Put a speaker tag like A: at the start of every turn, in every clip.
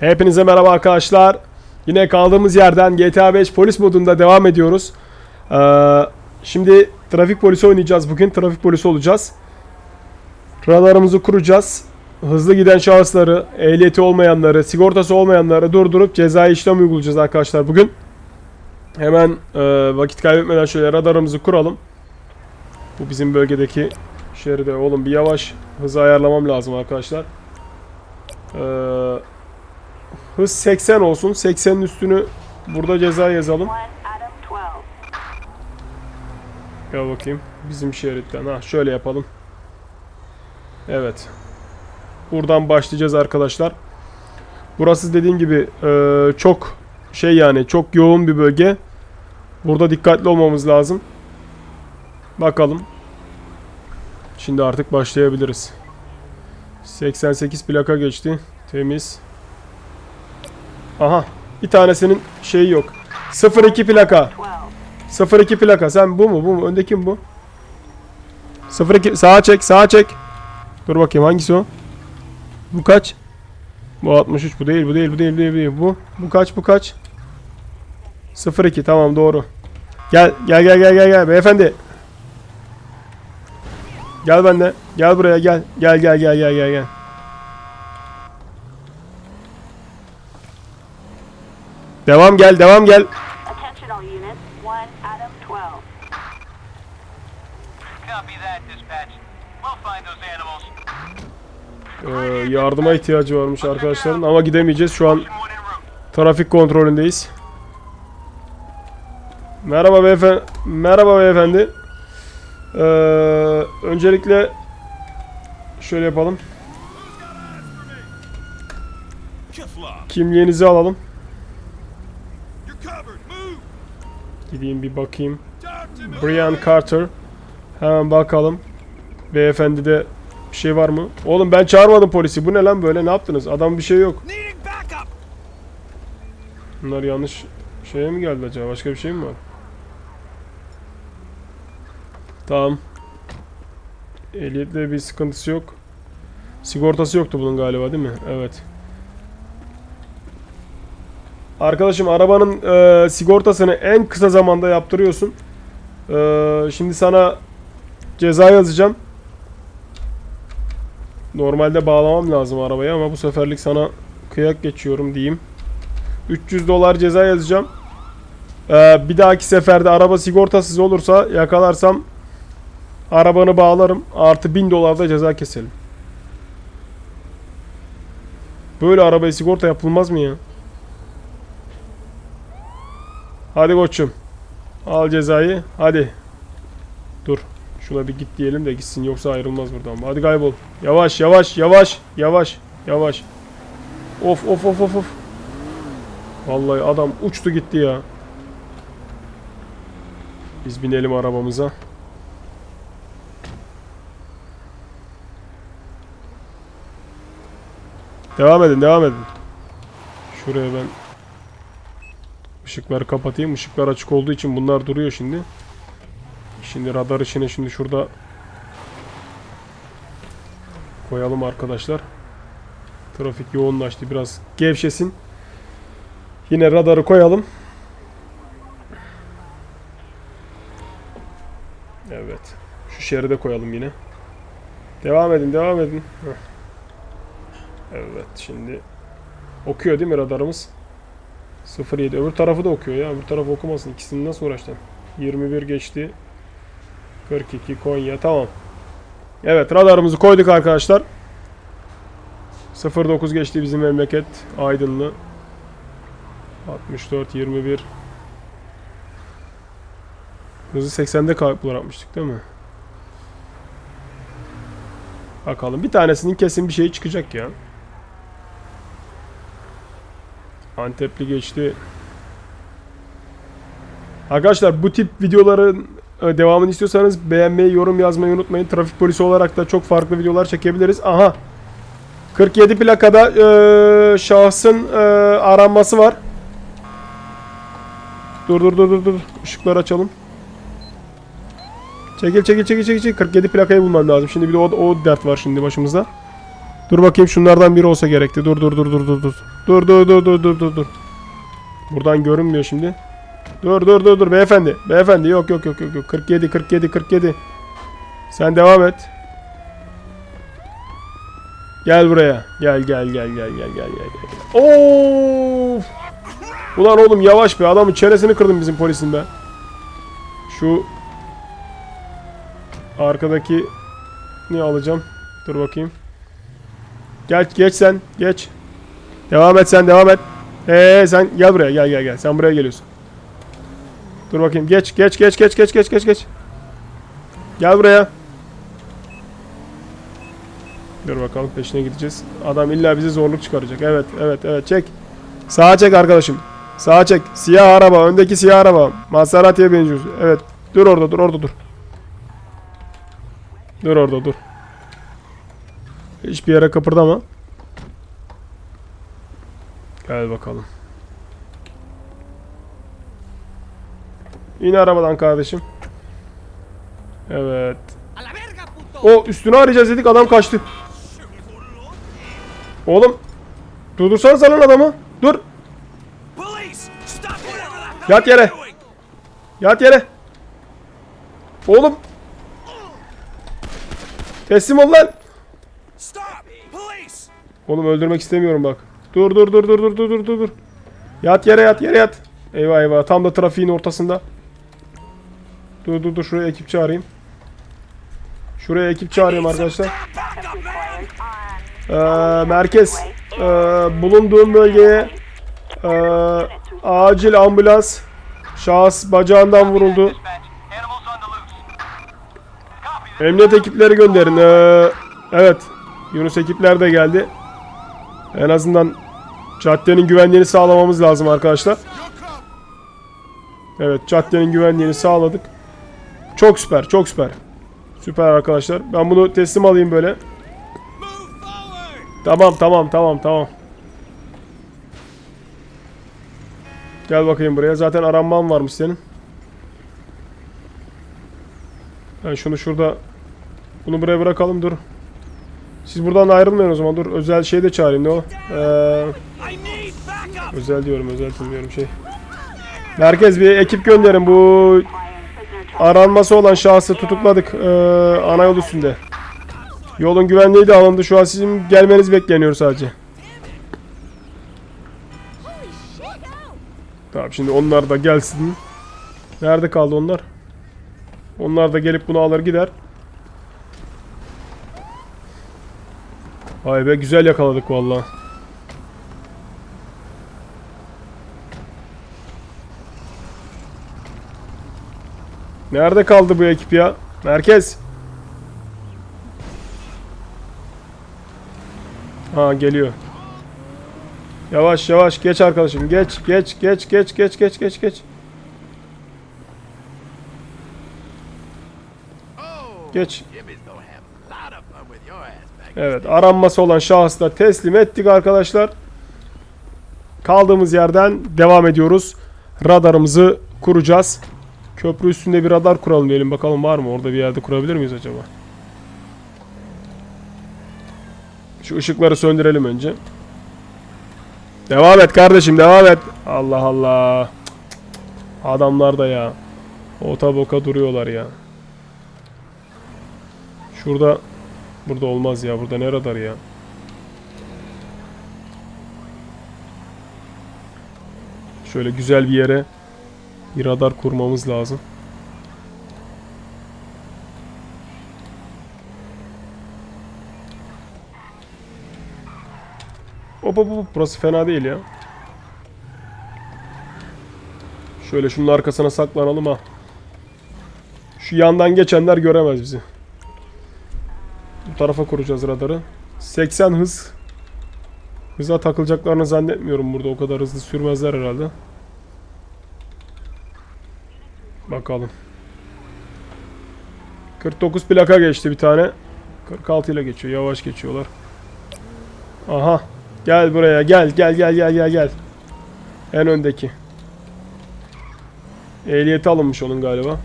A: Hepinize merhaba arkadaşlar. Yine kaldığımız yerden GTA 5 polis modunda devam ediyoruz. Ee, şimdi trafik polisi oynayacağız bugün. Trafik polisi olacağız. Radarımızı kuracağız. Hızlı giden şahısları, ehliyeti olmayanları, sigortası olmayanları durdurup cezai işlem uygulayacağız arkadaşlar bugün. Hemen e, vakit kaybetmeden şöyle radarımızı kuralım. Bu bizim bölgedeki şeride. Oğlum bir yavaş hızı ayarlamam lazım arkadaşlar. Ee, hız 80 olsun. 80'in üstünü burada ceza yazalım.
B: One, Adam 12.
A: Gel bakayım. Bizim şeritten. Ha şöyle yapalım. Evet. Buradan başlayacağız arkadaşlar. Burası dediğim gibi e, çok şey yani çok yoğun bir bölge. Burada dikkatli olmamız lazım. Bakalım. Şimdi artık başlayabiliriz. 88 plaka geçti. Temiz. Aha. Bir tanesinin şeyi yok. 02 plaka.
B: 12.
A: 02 plaka. Sen bu mu? Bu mu? Öndeki mi bu? 02 sağa çek, sağa çek. Dur bakayım hangisi o? Bu kaç? Bu 63. Bu değil, bu değil, bu değil, bu değil, bu değil. Bu bu kaç? Bu kaç? 02 tamam doğru. Gel, gel, gel, gel, gel, gel beyefendi. Gel bende. Gel buraya gel. Gel, gel, gel, gel, gel, gel. Devam gel, devam gel.
B: Attention all units. One, Adam 12.
C: Copy that, dispatch. We'll find those animals.
A: Ee, yardıma ihtiyacı varmış arkadaşların ama gidemeyeceğiz. Şu an trafik kontrolündeyiz. Merhaba beyefendi. Merhaba beyefendi. Ee, öncelikle şöyle yapalım. Kimliğinizi alalım. Gideyim bir bakayım. Brian Carter. Hemen bakalım. Beyefendide bir şey var mı? Oğlum ben çağırmadım polisi. Bu ne lan böyle? Ne yaptınız? Adam bir şey yok. Bunlar yanlış şeye mi geldi acaba? Başka bir şey mi var? Tamam. Ehliyetle bir sıkıntısı yok. Sigortası yoktu bunun galiba değil mi? Evet. Arkadaşım arabanın e, sigortasını en kısa zamanda yaptırıyorsun. E, şimdi sana ceza yazacağım. Normalde bağlamam lazım arabayı ama bu seferlik sana kıyak geçiyorum diyeyim. 300 dolar ceza yazacağım. Ee, bir dahaki seferde araba sigortasız olursa yakalarsam arabanı bağlarım. Artı 1000 dolar da ceza keselim. Böyle arabaya sigorta yapılmaz mı ya? Hadi koçum. Al cezayı. Hadi. Dur. Şuna bir git diyelim de gitsin yoksa ayrılmaz buradan. Hadi kaybol. Yavaş yavaş yavaş yavaş yavaş. Of of of of of. Vallahi adam uçtu gitti ya. Biz binelim arabamıza. Devam edin, devam edin. Şuraya ben ışıkları kapatayım. Işıklar açık olduğu için bunlar duruyor şimdi. Şimdi radar içine şimdi şurada koyalım arkadaşlar. Trafik yoğunlaştı. Biraz gevşesin. Yine radarı koyalım. Evet. Şu şeride koyalım yine. Devam edin, devam edin. Evet, şimdi okuyor değil mi radarımız? 07. Öbür tarafı da okuyor ya. Öbür tarafı okumasın. İkisini nasıl uğraştın? 21 geçti. 42 Konya. Tamam. Evet, radarımızı koyduk arkadaşlar. 09 geçti bizim memleket. Aydınlı. 64 21 Hızı 80'de kal- bırakmıştık değil mi? Bakalım bir tanesinin kesin bir şey çıkacak ya. Antepli geçti. Arkadaşlar bu tip videoların e, devamını istiyorsanız beğenmeyi, yorum yazmayı unutmayın. Trafik polisi olarak da çok farklı videolar çekebiliriz. Aha. 47 plakada e, şahsın e, aranması var. Dur dur dur dur dur. Işıkları açalım. Çekil çekil çekil çekil çekil. 47 plakayı bulmam lazım. Şimdi bir de o, o dert var şimdi başımızda. Dur bakayım şunlardan biri olsa gerekti. Dur dur dur dur dur dur. Dur dur dur dur dur dur dur. Buradan görünmüyor şimdi. Dur dur dur dur beyefendi. Beyefendi yok yok yok yok yok. 47 47 47. Sen devam et. Gel buraya. Gel gel gel gel gel gel gel. gel. Of! Ulan oğlum yavaş be adamın çenesini kırdın bizim polisin be. Şu arkadaki ne alacağım? Dur bakayım. Geç geç sen geç. Devam et sen devam et. Ee sen gel buraya gel gel gel. Sen buraya geliyorsun. Dur bakayım. Geç geç geç geç geç geç geç geç. Gel buraya. Dur bakalım peşine gideceğiz. Adam illa bize zorluk çıkaracak. Evet evet evet çek. Sağa çek arkadaşım. Sağa çek. Siyah araba. Öndeki siyah araba. Maserati'ye benziyor. Evet. Dur orada dur orada dur. Dur orada dur. Hiçbir yere kıpırdama. Gel bakalım. İn arabadan kardeşim. Evet. O üstünü arayacağız dedik adam kaçtı. Oğlum. Durdursana lan adamı. Dur. Yat yere. Yat yere. Oğlum. Teslim ol lan. Oğlum öldürmek istemiyorum bak. Dur dur dur dur dur dur dur dur. Yat yere yat yere yat. Eyvah eyvah tam da trafiğin ortasında. Dur dur dur şuraya ekip çağırayım. Şuraya ekip çağırıyorum arkadaşlar. Ee, merkez e, bulunduğum bölgeye e, acil ambulans şahıs bacağından vuruldu. Emniyet ekipleri gönderin. Ee, evet. Yunus ekipler de geldi. En azından caddenin güvenliğini sağlamamız lazım arkadaşlar. Evet caddenin güvenliğini sağladık. Çok süper çok süper. Süper arkadaşlar. Ben bunu teslim alayım böyle. Tamam tamam tamam tamam. Gel bakayım buraya. Zaten aranman varmış senin. Ben şunu şurada bunu buraya bırakalım dur. Siz buradan ayrılmayın o zaman dur. Özel şey de çağırayım ne o? Ee, özel diyorum özel bilmiyorum şey. Merkez bir ekip gönderin. Bu aranması olan şahsı tutukladık. Ee, ana yol üstünde. Yolun güvenliği de alındı. Şu an sizin gelmeniz bekleniyor sadece. Tamam şimdi onlar da gelsin. Nerede kaldı onlar? Onlar da gelip bunu alır gider. Vay be güzel yakaladık vallahi. Nerede kaldı bu ekip ya? Merkez. Ha geliyor. Yavaş yavaş geç arkadaşım. Geç geç geç geç geç geç geç geç. Geç. Evet aranması olan şahsı da teslim ettik arkadaşlar. Kaldığımız yerden devam ediyoruz. Radarımızı kuracağız. Köprü üstünde bir radar kuralım diyelim. Bakalım var mı? Orada bir yerde kurabilir miyiz acaba? Şu ışıkları söndürelim önce. Devam et kardeşim devam et. Allah Allah. Adamlar da ya. Ota boka duruyorlar ya. Şurada Burada olmaz ya. Burada ne radar ya? Şöyle güzel bir yere bir radar kurmamız lazım. Hop hop hop burası fena değil ya. Şöyle şunun arkasına saklanalım ha. Şu yandan geçenler göremez bizi. Tarafa kuracağız radarı. 80 hız. Hıza takılacaklarını zannetmiyorum burada. O kadar hızlı sürmezler herhalde. Bakalım. 49 plaka geçti bir tane. 46 ile geçiyor. Yavaş geçiyorlar. Aha. Gel buraya. Gel gel gel gel gel gel. En öndeki. Ehliyeti alınmış onun galiba.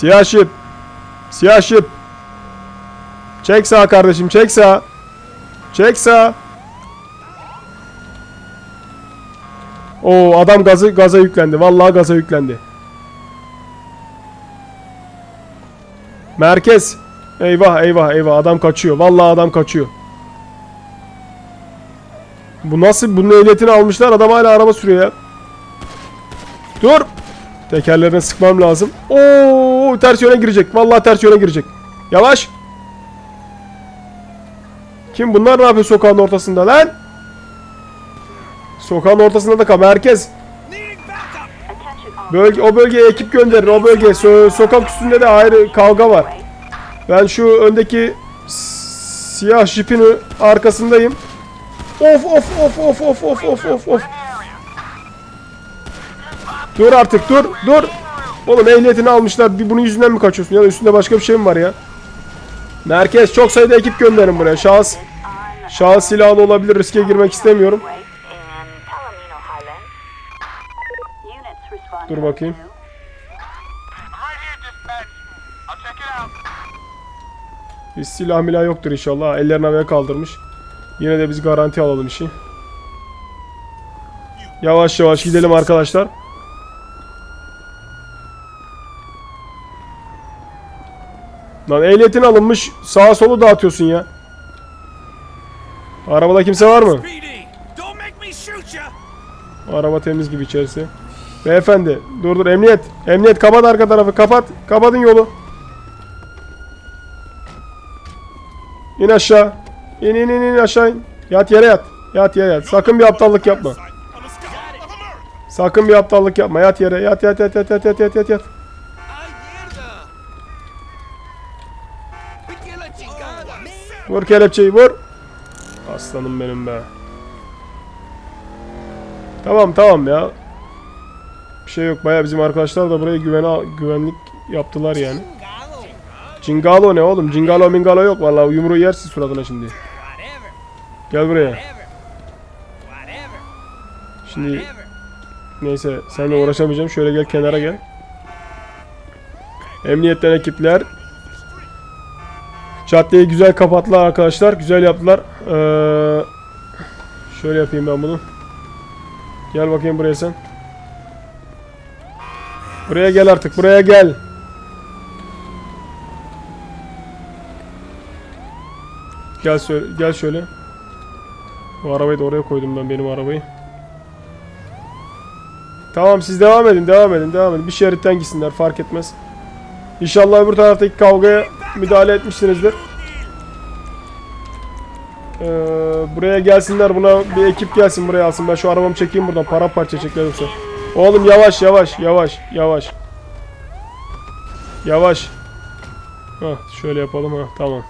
A: Siyah şip. Siyah şip. Çek sağ kardeşim çek sağ. Çek sağ. Oo adam gazı gaza yüklendi. Vallahi gaza yüklendi. Merkez. Eyvah eyvah eyvah adam kaçıyor. Vallahi adam kaçıyor. Bu nasıl bunun ehliyetini almışlar adam hala araba sürüyor ya. Dur. Tekerlerine sıkmam lazım. Oo ters yöne girecek. Vallahi ters yöne girecek. Yavaş. Kim bunlar ne yapıyor sokağın ortasında lan? Sokağın ortasında da kal.
B: All
A: Bölge, o bölgeye ekip gönderin. O bölge. So- sokak üstünde de ayrı kavga var. Ben şu öndeki siyah jipin arkasındayım. Of of of of of of of of of. Dur artık dur dur. Oğlum ehliyetini almışlar. Bir bunun yüzünden mi kaçıyorsun? Ya da üstünde başka bir şey mi var ya? Merkez çok sayıda ekip gönderin buraya. Şahıs şahıs silahlı olabilir. Riske girmek istemiyorum. Dur bakayım. Bir silah milah yoktur inşallah. Ellerini havaya kaldırmış. Yine de biz garanti alalım işi. Yavaş yavaş gidelim arkadaşlar. Lan ehliyetin alınmış. Sağa solu dağıtıyorsun ya. Arabada kimse var mı? Araba temiz gibi içerisi. Beyefendi dur dur emniyet. Emniyet kapat arka tarafı kapat. Kapatın yolu. İn aşağı. İn in in in aşağı in. Yat yere yat. Yat yere yat. Sakın bir aptallık yapma. Sakın bir aptallık yapma. Yat yere. Yat yat yat yat yat yat yat yat. yat. Vur kelepçeyi vur. Aslanım benim be. Tamam tamam ya. Bir şey yok. Baya bizim arkadaşlar da buraya güvene, güvenlik yaptılar yani. Cingalo ne oğlum? Cingalo mingalo yok vallahi yumruğu yersin suratına şimdi. Gel buraya. Şimdi neyse seninle uğraşamayacağım. Şöyle gel kenara gel. Emniyetten ekipler. Caddeyi güzel kapattılar arkadaşlar. Güzel yaptılar. Ee, şöyle yapayım ben bunu. Gel bakayım buraya sen. Buraya gel artık. Buraya gel. Gel söyle, gel şöyle. Bu arabayı da oraya koydum ben benim arabayı. Tamam siz devam edin, devam edin, devam edin. Bir şeritten gitsinler fark etmez. İnşallah öbür taraftaki kavgaya müdahale etmişsinizdir. Ee, buraya gelsinler buna bir ekip gelsin buraya alsın. Ben şu arabamı çekeyim buradan. Para parça çekler yoksa. Oğlum yavaş yavaş yavaş yavaş. Yavaş. Hah şöyle yapalım ha tamam.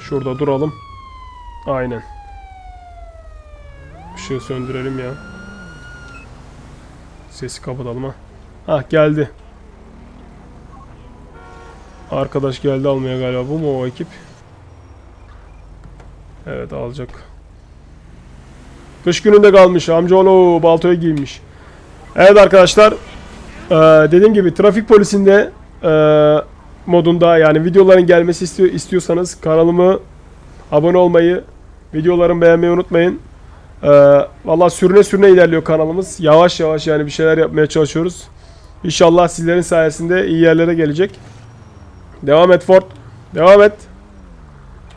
A: Şurada duralım. Aynen. Işığı söndürelim ya. Sesi kapatalım ha. Hah geldi. Arkadaş geldi almaya galiba. Bu mu o ekip? Evet alacak. Kış gününde kalmış. Amcaoğlu baltoya giymiş. Evet arkadaşlar. eee, dediğim gibi trafik polisinde eee, modunda yani videoların gelmesi istiyor, istiyorsanız kanalımı abone olmayı, videolarımı beğenmeyi unutmayın. Ee, Valla sürüne sürüne ilerliyor kanalımız. Yavaş yavaş yani bir şeyler yapmaya çalışıyoruz. İnşallah sizlerin sayesinde iyi yerlere gelecek. Devam et Ford. Devam et.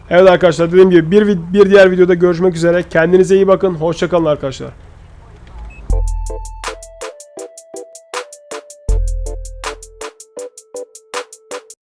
A: Evet arkadaşlar dediğim gibi bir, bir diğer videoda görüşmek üzere. Kendinize iyi bakın. Hoşçakalın arkadaşlar.